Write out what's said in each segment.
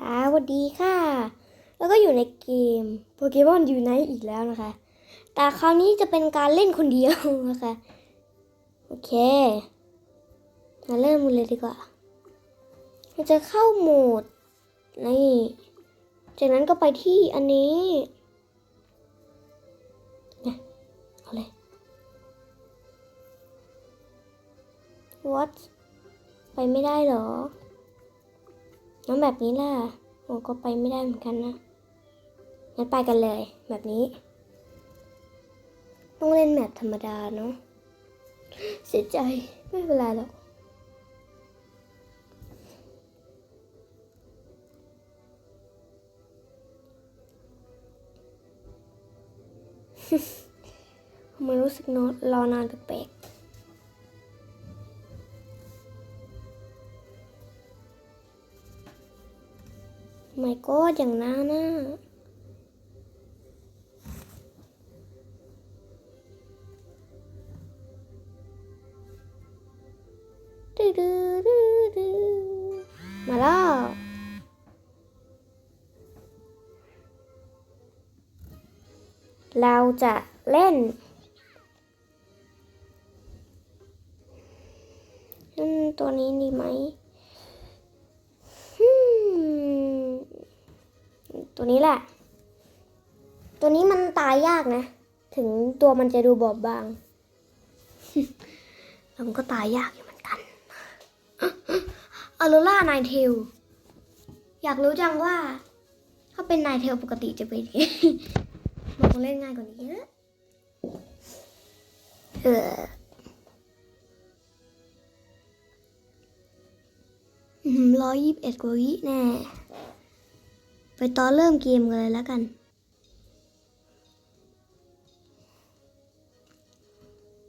สวัสดีค่ะ แล้วก็อยู่ในเกมโปเกมอนยูไนอีกแล้วนะคะ แต่คราวนี้จะเป็นการเล่นคนเดียวนะคะ โอเค มาเริ่มกันเลยดีกว่าเราจะเข้าโหมด นี่ จากนั้นก็ไปที่อันนี้เนี่ยเอาเลย what ไปไม่ได้เหรอ น้องแบบนี้ล่ะโอ้ก็ไปไม่ได้เหมือนกันนะ งั้นไปกันเลยแบบนี้ ต้องเล่นแบบธรรมดาเนาะ เสียใจไม่เป็นไรหรอกทำไมรู้สึกนอนรอนานแปลก ไม่ก็อย่างน้านะดื้อดื้อดื้อดื้อมาแล้วเราจะเล่นตัวนี้ดีไหมอืม ตัวนี้แหละ ตัวนี้มันตายยากนะ ถึงตัวมันจะดูบอบบางแล้วมันก็ตายยากอยู่เหมือนกันอโรล่านายเทลอยากรู้จังว่า ถ้าเป็นนายเทลปกติจะเป็นยังไงมันคงเล่นง่ายกว่านี้เยอะเออร้อยยี่สิบเอ็ดกว่าวิแน่ ไปตอนเริ่มเกมกันเลยแล้วกัน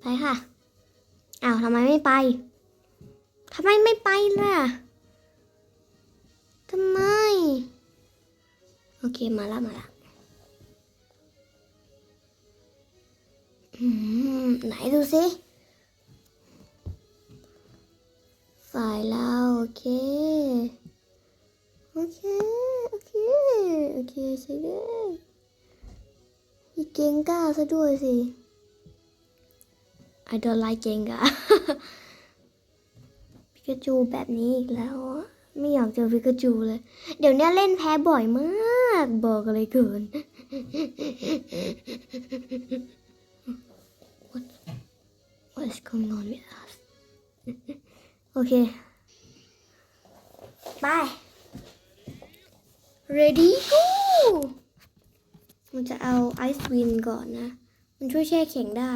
ไปค่ะ อ้าวทำไมไม่ไปทำไมไม่ไปล่ะทำไม โอเคมาละมาละไหนดูสิฝ่ายเราโอเค โอเค โอเค โอเคใช่เลยมีเกงก้าซะด้วยสิ I don't like เกงก้าพิกาจูแบบนี้อีกแล้ว ไม่อยากเจอพิกาจูเลย เดี๋ยวนี้เล่นแพ้บ่อยมาก บอกอะไรเกิน What What is going on with us โอเค ไป ready go มันจะเอาไอซ์วินก่อนนะ มันช่วยแช่แข็งได้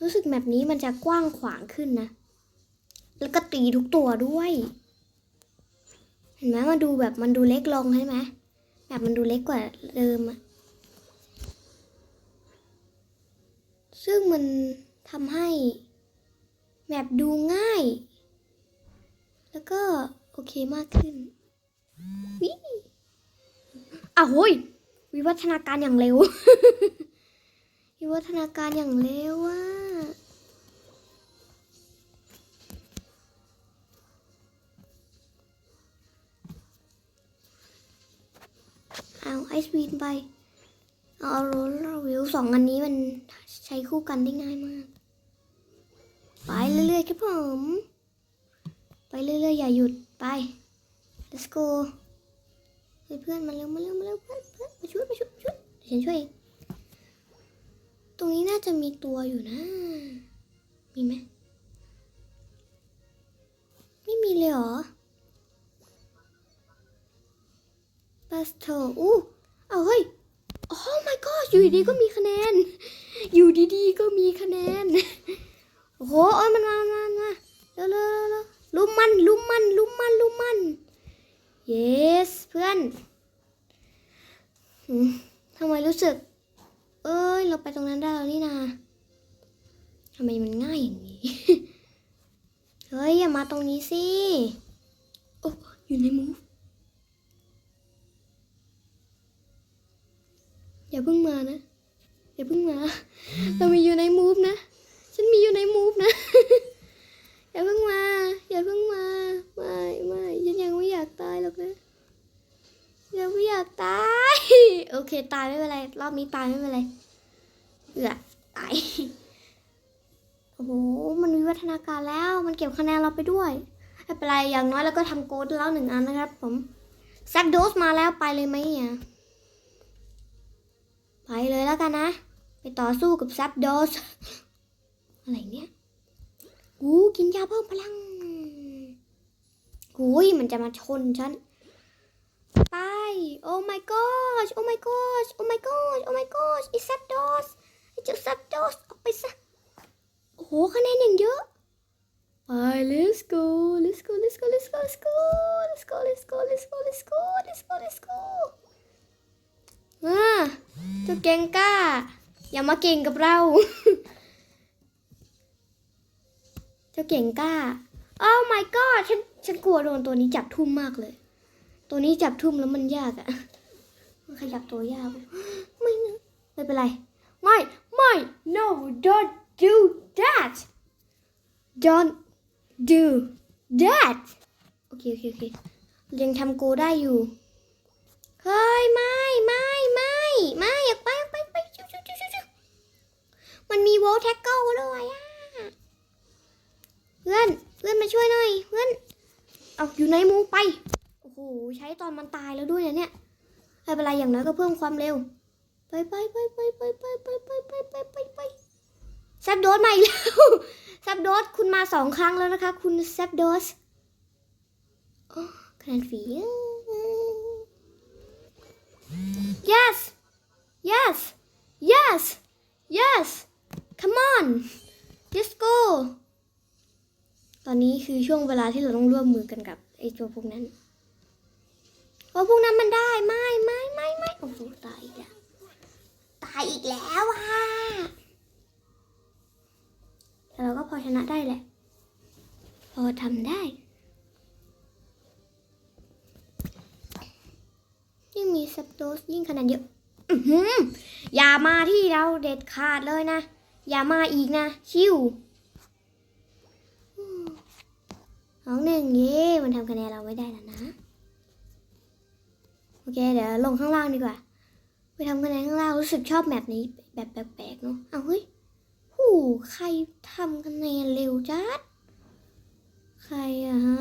รู้สึกแบบนี้มันจะกว้างขวางขึ้นนะ แล้วก็ตีทุกตัวด้วย เห็นไหมมันดูแบบมันดูเล็กลงใช่ไหมแบบมันดูเล็กกว่าเดิมอะซึ่งมันทำให้แบบดูง่าย แล้วก็โอเคมากขึ้น วิอ้าวโหยวิวัฒนาการอย่างเร็ว วิวัฒนาการอย่างเร็วอะเอาไอซ์วีนไป เอาโรลเลอร์วิวสองอันนี้มันใช้คู่กันได้ง่ายมาก ไปเรื่อยๆครับผม ไปเรื่อยๆ อย่าหยุดไป let's go เพื่อนมาเร็วมาเร็วมาเร็วเพื่อนเพื่อนมาช่วยมาช่วยช่วยเดี๋ยฉันช่วยเองตรงนี้น่าจะมีตัวอยู่นะ มีไหมไม่มีเลยเหรอปัสโตอู้เอาเฮ้ยโอ้ my god อยู่ดีก็มีคะแนน อยู่ดีๆก็มีคะแนน โอ้โหเอ้ยมันมามามาเร็วเร็วเร็วเร็วลุมมันลุมมันลุมมันลุมมัน yes เพื่อนทำไมรู้สึก เอ้ย เราไปตรงนั้นได้แล้วนี่นาทำไมมันง่ายอย่างนี้ เฮ้ย อย่ามาตรงนี้สิ โอ้อยู่ในมูฟอย่าเพิ่งมานะ อย่าเพิ่งมา เรามีอยู่ในมูฟนะ ฉันมีอยู่ในมูฟนะ อย่าเพิ่งมา อย่าเพิ่งมา ไม่ไม่ฉันยังไม่อยากตายหรอกนะ ยังไม่อยากตาย โอเค ตายไม่เป็นไร รอบนี้ตายไม่เป็นไรเอือตาย โอ้โห มันวิวัฒนาการแล้ว มันเก็บคะแนนเราไปด้วย ไม่เป็นไร อย่างน้อยเราก็ทำโกดแล้วหนึ่งอันนะครับ ผมแซกโดสมาแล้วไปเลยไหมอะ ไปเลยแล้วกันนะ ไปต่อสู้กับแซปโดส อะไรเนี่ย กูกินยาเพิ่มพลังอุ้ยมันจะมาชนฉัน ไป โอ้ my gosh โอ้ my gosh โอ้ my gosh โอ้ my gosh ไอ้ซปโดสไอ้เจ้าซปโดสออกไปซะ โอ้โหคะแนนอย่างเยอะ ไป let's go let's go let's go let's go let's go let's go let's go let's go let's go let's go let's go อ่าเจ้าเก่งก้า อย่ามาเก่งกับเรา จ้าเก่งกล้า oh my god ฉันฉันกลัวโดนตัวนี้จับทุ่มมากเลย ตัวนี้จับทุ่มแล้วมันยากอะมันขยับตัวยาก ไม่นะไม่เป็นไร ไม่ ไม่ no don't do that don't do that โอเคโอเคโอเคยังทำโกได้อยู่ เฮ้ย ไม่ ไม่ ไม่ ไม่ อยากไปอยากไปไปชิวชิวชิวชิวมันมีโวลแท็กเกิลด้วยอะ พื่อนเพื่อนมาช่วยหน่อยเพื่อนเอาอยู่ในมูไปโอ้โหใช้ตอนมันตายแล้วด้วยนะเนี่ยไม่เป็นไรอย่างน้อยก็เพิ่มความเร็ว ไปไปไปไปไปไปไปไปไปไปไปไปแซบโดสมาอีกแล้วแซบโดสคุณมาสองครั้งแล้วนะคะ คุณแซบโดสโอ้คะแนนฝี yes yes yes yes come on let's go อนนี้คือช่วงเวลาที่เราต้องร่วมมือกันกับไอ้ตัวพวกนั้นเพราะพวกนั้นมันได้ไม่ไม่ไม่ไม่โอ้โหตายอีกแล้วตายอีกแล้วอะแต่เราก็พอชนะได้แหละ พอทำได้ยิ่งมีสปโตสยิ่งคะแนนเยอะอือหืออย่ามาที่เราเด็ดขาดเลยนะ อย่ามาอีกนะ ชิว สองหนึ่งเย่มันทำคะแนนเราไม่ได้แล้วนะ โอเคเดี๋ยวลงข้างล่างดีกว่า ไปทำคะแนนข้างล่างรู้สึกชอบแมปนี้แบบแปลกๆเนาะเอาเฮ้ยหูใครทำคะแนนเร็วจัด ใครอะฮะ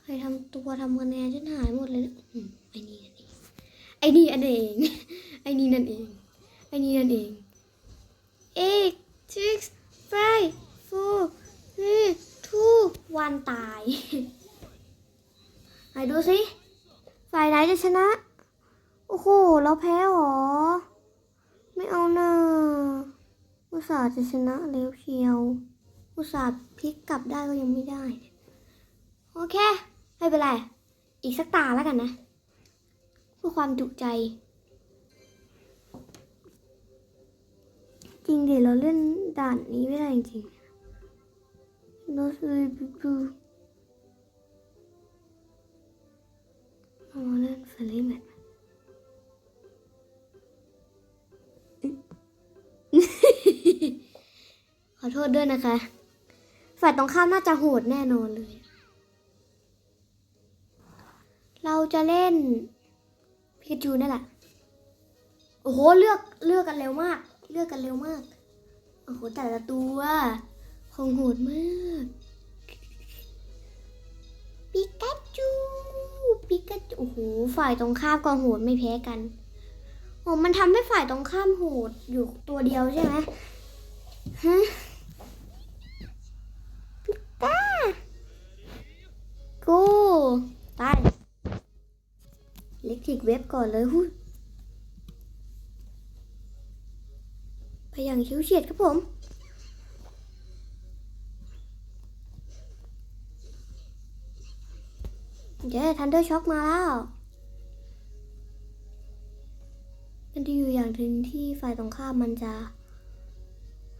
ใครทำตัวทำคะแนนฉันหายหมดเลยนะอืมไอ้นี่นั่นเองไอ้นี่อันเอง ไอ้นี่นั่นเอง ไอ้นี่นั่นเอง eight six five four three two one ตายไหนดูสิฝ่ายไหนจะชนะ โอ้โห เราแพ้หรอ ไม่เอานะ่าอุตส่าห์จะชนะเร็วเชียว อุตส่าห์พลิกกลับได้ก็ยังไม่ได้ โอเค ไม่เป็นไร อีกสักตาแล้วกันนะ เพื่อความจุใจ จริงดิเราเล่นด่านนี้ไม่ได้จริง No soy Piku เรามาเล่นเฟรลี่แมขอโทษด้วยนะคะ ฝ่ายตรงข้ามน่าจะโหดแน่นอนเลย เราจะเล่นพิกาจูนั่นแหละ โอ้โห เลือกเลือกกันเร็วมาก เลือกกันเร็วมาก โอ้โห แต่ละตัว คงโหดมากปิกาจูปิกาจูโอ้โหฝ่ายตรงข้ามก็โหดไม่แพ้กันโอ้มันทำให้ฝ่ายตรงข้ามโหดอยู่ตัวเดียวใช่ไหมฮะปิกากูไปเล็กทิกเว็บก่อนเลยหุ้ยไปอย่างชิวเฉียดครับผม เดี๋ยว ทันเดอร์ช็อคมาแล้วมันจะอยู่อย่างถึงที่ฝ่ายตรงข้ามมันจะ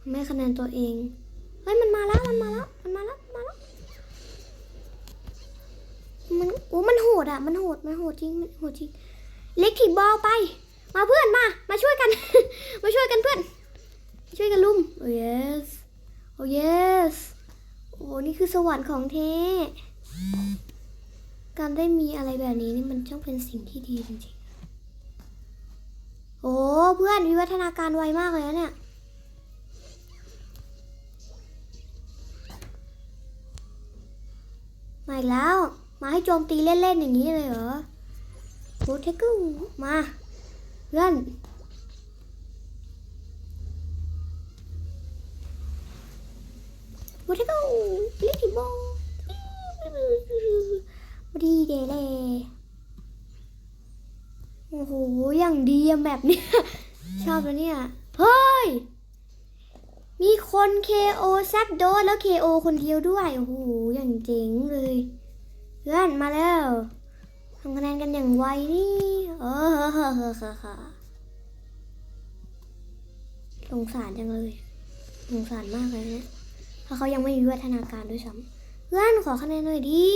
ไม่คะแนนตัวเอง เฮ้ยมันมาแล้วมันมาแล้วมันมาแล้วมาแล้วมันโอ้มันโหดอะ มันโหดมันโหดจริงมันโหดจริง เล็กถีบบอลไป มาเพื่อนมา มาช่วยกัน มาช่วยกันเพื่อน ช่วยกันลุม oh yes oh yes โอ้นี่คือสวรรค์ของเท การได้มีอะไรแบบนี้นี่มันช่างเป็นสิ่งที่ดีจริงๆ โอ้เพื่อนวิวัฒนาการไวมากเลยนะเนี่ยมาอีกแล้ว มาให้โจมตีเล่นๆอย่างนี้เลยเหรอโอ้เทกูมาเพื่อนโอ้เทกูลิทิบอ ดีเดเลยโอ้โห อย่างดีอะแบบเนี้ย ชอบแล้วเนี่ย เฮ้ย มีคน KO แซบโดนแล้ว KO คนเดียวด้วย โอ้โห อย่างเจ๋งเลย เพื่อนมาแล้วทำคะแนนกันอย่างไวนี่เออเฮ้อเฮ้อเฮ้อเฮ้อสงสารจังเลยสงสารมากเลยนะเพราะเขายังไม่มีวัฒนาการด้วยซ้ำเพื่อนขอคะแนนหน่อยดิ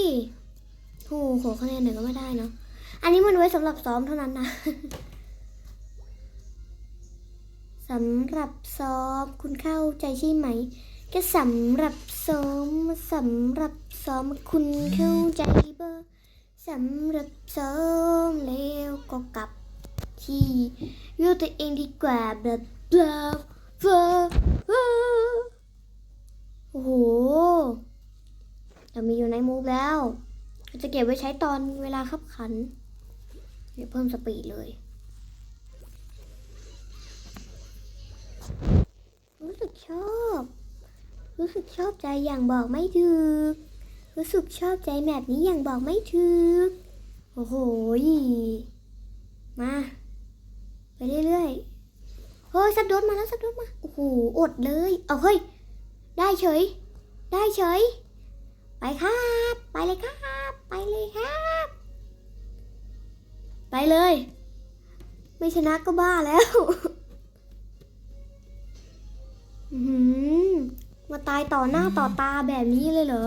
หขอคะแนนหน่อยก็ไม่ได้เนาะ อันนี้มันไว้สำหรับซ้อมเท่านั้นนะสำหรับซ้อมคุณเข้าใจใช่ไหมแค่สำหรับซ้อมสำหรับซ้อมคุณเข้าใจเบอร์สำหรับซ้อมแล้วก็กลับที่ยูตัวเองดีกว่าแบบลาบลาบลาโอ้โหเรามีอยู่ในมูฟแล้ว เราจะเก็บไว้ใช้ตอนเวลาขับขัน เดี๋ยวเพิ่มสปีดเลย รู้สึกชอบ รู้สึกชอบใจอย่างบอกไม่ถูกรู้สึกชอบใจแบบนี้อย่างบอกไม่ถูกโอ้โหยมา ไปเรื่อยๆ เฮ้ยสับโดมาแล้วสับโดมา โอ้โห อดเลย เอาเฮ้ย ได้เฉย ได้เฉย ไปครับ ไปเลยครับ ไปเลยครับ ไปเลย ไม่ชนะก็บ้าแล้วหือมาตายต่อหน้าต่อตาแบบนี้เลยเหรอ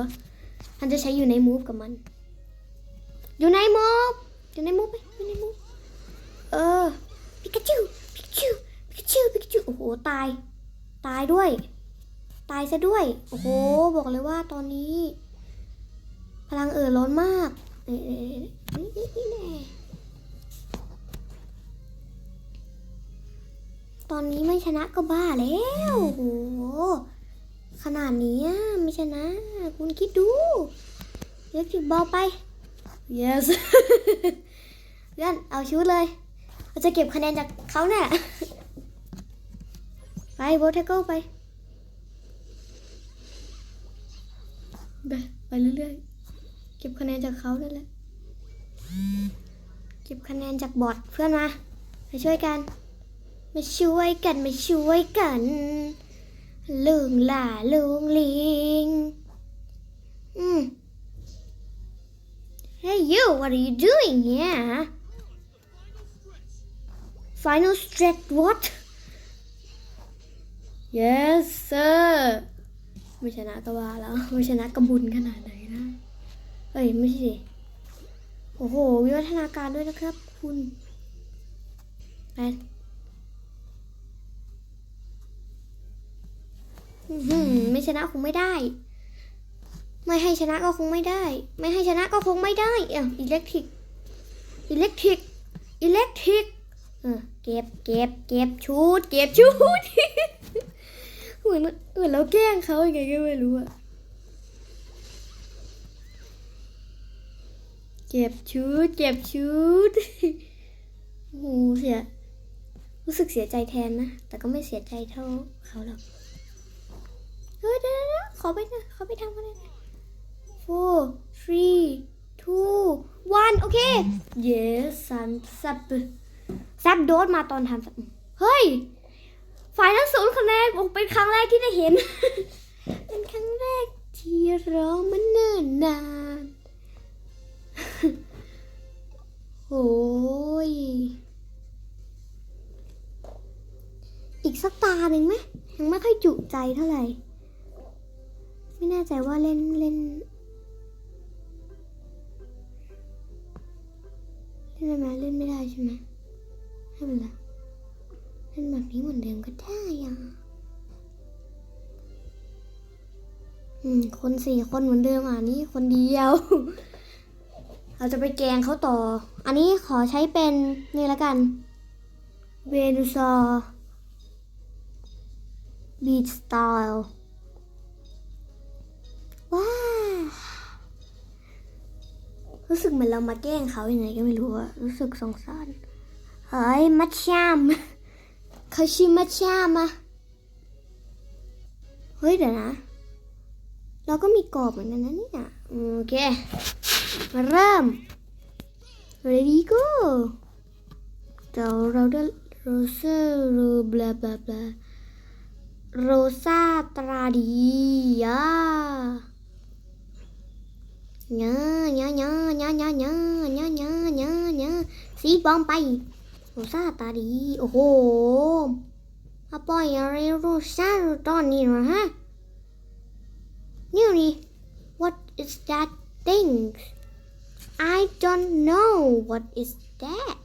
ท่านจะใช้อยู่ในมูฟกับมัน อยู่ในมูฟอยู่ในมูฟไปอยู่ในมูฟเออปิกาจูปิกาจูปิกาจูปิกาจูโอ้โหตาย ตายด้วย ตายซะด้วย โอ้โห บอกเลยว่าตอนนี้ พลังเอ่อล้นมากเอ๊ะเอ๊ะเอ๊ะนี่แน่ตอนนี้ไม่ชนะก็บ้าแล้วโอ้โหขนาดนี้ไม่ชนะ คุณคิดดูเล็กจิบเบาไป yes เพื่อนเอาชุดเลย เราจะเก็บคะแนนจากเขาเนี่ยไปโบทเกิลไปไป ไปเรื่อยๆ เก็บคะแนนจากเขานั่นแหละเก็บคะแนนจากบอทเพื่อนมามาช่วยกัน มาช่วยกันมาช่วยกันลุงหล่าลุงลิงอืม Hey you what are you doing here Final stretch what Yes sir ไม่ชนะก็ว่าแล้ว ไม่ชนะก็บุญขนาดไหนนะ เอ้ยไม่ใช่สิโอ้โห วิวัฒนาการด้วยนะครับ คุณไปอื้อหือไม่ชนะคงไม่ได้ ไม่ให้ชนะก็คงไม่ได้ ไม่ให้ชนะก็คงไม่ได้อะอิเล็กทริก อิเล็กทริก อิเล็กทริกเออเก็บเก็บเก็บชุด เก็บชุดเหมือนเหมือนเราแกล้งเขายังไงก็ไม่รู้อะ เก็บชุดเก็บชุดโหเสีย รู้สึกเสียใจแทนนะ แต่ก็ไม่เสียใจเท่าเขาหรอก เฮ้ยเดี๋ยวเขอไปนะขอไปทำกันเลย four three two one โอเค yes สันซับซับโดสมาตอนทำเฮ้ย ฝ่ายนั้นศูนย์คะแนนเป็นครั้งแรกที่ได้เห็น เป็นครั้งแรกที่ร้องมันเนิ่นนาน โอ้ย อีกสักตาหนึ่งไหมยังไม่ค่อยจุใจเท่าไหร่ ไม่แน่ใจว่าเล่นเล่นเล่นได้ไหมเล่นไม่ได้ใช่ไหมไม่เป็นไรเล่นแบบนี้เหมือนเดิมก็ได้อะอือืมคนสี่คนเหมือนเดิมอะนี่คนเดียว เราจะไปแกงเขาต่อ อันนี้ขอใช้เป็นนี่ละกันเวนูซอร์บีทสไตล์ว้ารู้สึกเหมือนเรามาแกล้งเขาอย่างไรก็ไม่รู้อะรู้สึกสงสารเฮ้ยมัชชามเขาชื่อมัชชามอะเฮ้ยเดี๋ยวนะ เราก็มีกรอบเหมือนกันนะเนี่ยอืมโอเค มาเริ่ม ready go เดี๋ยวเราได้โรเซอร์โรบลาบลาบลาโรซาตราดียาเนาะเนาะเนาะเนาะเนาะเนาะเนาะเนาะเนาะเนาะสีบอมไปโรซาตาดี โอ้โหมาปอยอะไรโรซาตอนนี้เหรอฮะนี่นี่ what is that thing I don't know what is that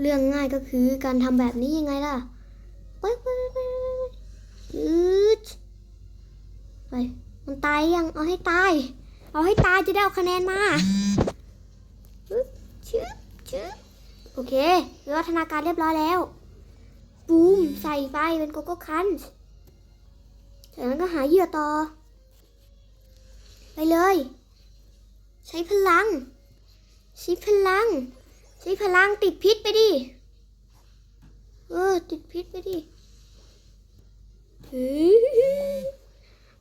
เรื่องง่ายก็คือการทำแบบนี้ยังไงล่ะไปไปไปยืดไปมันตายยังเอาให้ตาย เอาให้ตายจะได้เอาคะแนนมาชึบชึบโอเควิวัฒนาการเรียบร้อยแล้วบูมใส่ไปเป็นโกโก้คันจากนั้นก็หาเหยื่อต่อ ไปเลย ใช้พลัง ใช้พลัง ใช้พลังติดพิษไปดิ เออ ติดพิษไปดิ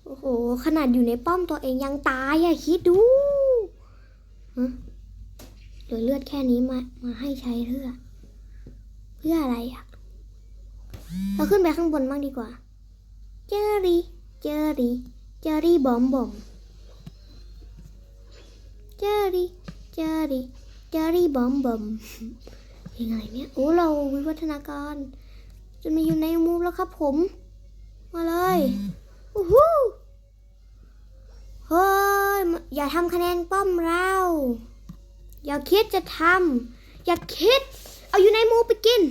โอ้โห ขนาดอยู่ในป้อมตัวเองยังตายอะคิดดูฮะเหลือเลือดแค่นี้มา มาให้ใช้เพื่อ เพื่ออะไรอะเราขึ้นไปข้างบนบ้างดีกว่า เจอรี่ เจอรี่ เจอรี่บอมบอม จอรี่เจอรี่เจอรี่บอมบอมยังไงเนี่ยโอ้เราวิวัฒนาการจนมาอยู่ในมูฟแล้วครับผม มาเลยอู้หูเฮ้ยอย่าทำคะแนนป้อมเรา อย่าคิดจะทำอย่าคิด เอาอยู่ในมูไปกิน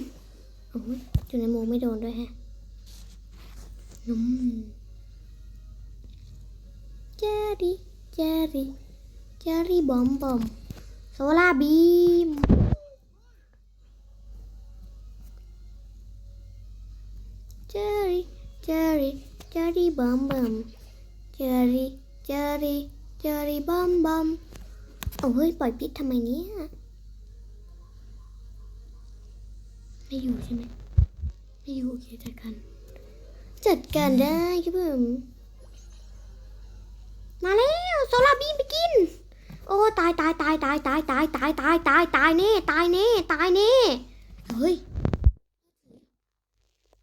โอ้ยอยู่ในมูไม่โดนด้วยแฮะนุ่มเจอรี่เจอรี่ เจอรี่บอมบอมโซลาร์บีมเจอรี่เจอรี่เจอรี่บอมบอมเจอรี่เจอรี่เจอรี่บอมบอมเอาเฮ้ยปล่อยพิษทำไมเนี่ยไม่อยู่ใช่ไหมไม่อยู่โอเคจัดการจัดการได้ครับผมมาแล้วโซลาร์บีมไปกิน อ้ตายตายตายตายตายตายตายตายตายตายแน่ตายแน่ตายแน่เฮ้ย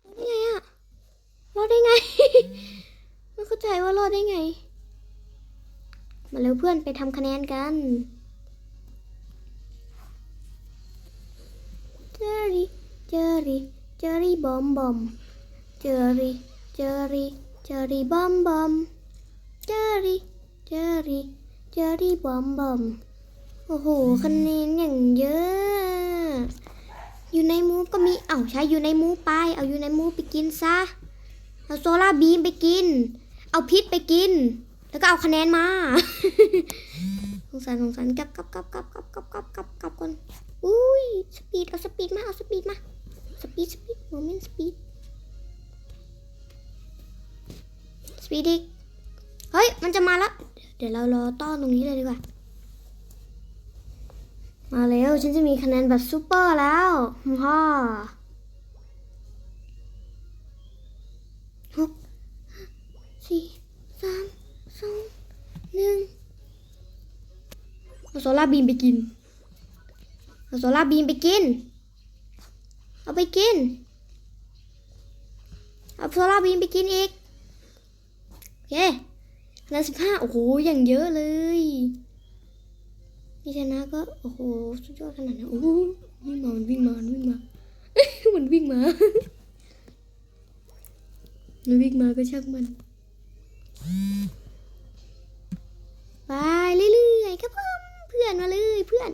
รอดได้ไงอะรอดได้ไงไม่เข้าใจว่ารอดได้ไง มาเร็วเพื่อนไปทำคะแนนกันเจอรี่เจอรี่เจอรี่บอมบอมเจอรี่เจอรี่เจอรี่บอมบอมเจอรี่เจอรี่ เจอรี่บอมบอม โอ้โห คะแนนอย่างเยอะ อยู่ในมูฟก็มี เอ้าใช้อยู่ในมูฟไป เอาอยู่ในมูฟไปกินซะ เอาโซล่าร์บีมไปกิน เอาพิษไปกิน แล้วก็เอาคะแนนมาสงสารสงสารกลับกลับกลับกลับกลับกลับกลับกลับกลับก่อนอุ้ย สปีด เอาสปีดมา เอาสปีดมา สปีด สปีดโมเมนต์สปีด สปีดอีก เฮ้ย มันจะมาแล้ว ดี๋ยวเรารอต้อนตรงนี้เลยดีกว่า มาแล้ว ฉันจะมีคะแนนแบบซูเปอร์แล้วฮ่าหกสี่สามสองหนึ่งเอาโซล่าร์บีมไปกินเอาโซล่าร์บีมไปกิน เอาไปกิน เอาโซล่าร์บีมไปกินอีกโอเค แนนสิบห้าโอ้โหอย่างเยอะเลยนี่ชนะก็โอ้โหสุดยอดขนาดนั้นโอ้โหวิ่งมามันวิ่งมามันวิ่งมา มันวิ่งมามันวิ่งมาก็ช่างมันไปเรื่อยๆครับผมเพื่อนมาเลยเพื่อน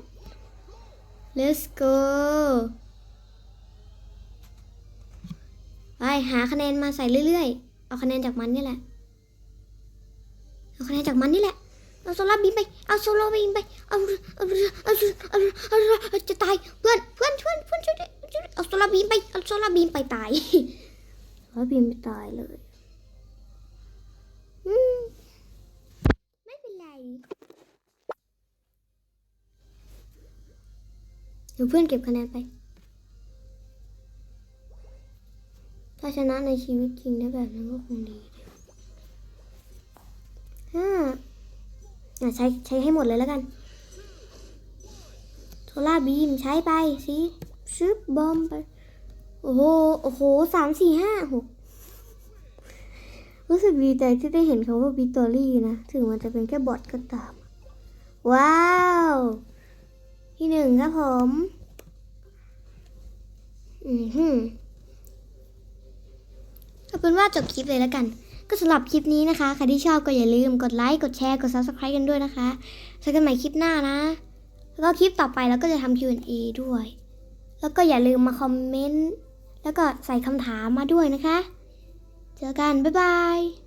let's go ไปหาคะแนนมาใส่เรื่อยๆ เอาคะแนนจากมันนี่แหละ คะแนนจากมันนี่แหละ เอาโซล่าบีมไป เอาโซล่าบีมไป เอาเอาเอาเอาจะตาย เพื่อน เพื่อนช่วยเพื่อนช่วยช่วยเอาโซล่าบีมไป เอาโซล่าบีมไปตายโซล่าบีมไปตายเลย อืม ไม่เป็นไรเดี๋ยวเพื่อนเก็บคะแนนไป ถ้าชนะในชีวิตจริงได้แบบนั้นก็คงดี ห้าอะใช้ใช้ให้หมดเลยแล้วกันโทล่าบีมใช้ไปสิชึบบอมไป โอ้โห โอ้โหสามสี่ห้าหกรู้สึกดีใจที่ได้เห็นเขาว่าวิตตอรี่นะ ถึงมันจะเป็นแค่บอทก็ตาม ว้าว ที่หนึ่งครับผม อือหือเอาเป็นว่าจบคลิปเลยแล้วกัน ก็สำหรับคลิปนี้นะคะ ใครที่ชอบก็อย่าลืมกดไลค์ กดแชร์ กด subscribe กันด้วยนะคะเจอกันใหม่คลิปหน้านะ แล้วก็คลิปต่อไปเราก็จะทำ Q&A ด้วย แล้วก็อย่าลืมมาคอมเมนต์ แล้วก็ใส่คำถามมาด้วยนะคะ เจอกัน บ๊ายบาย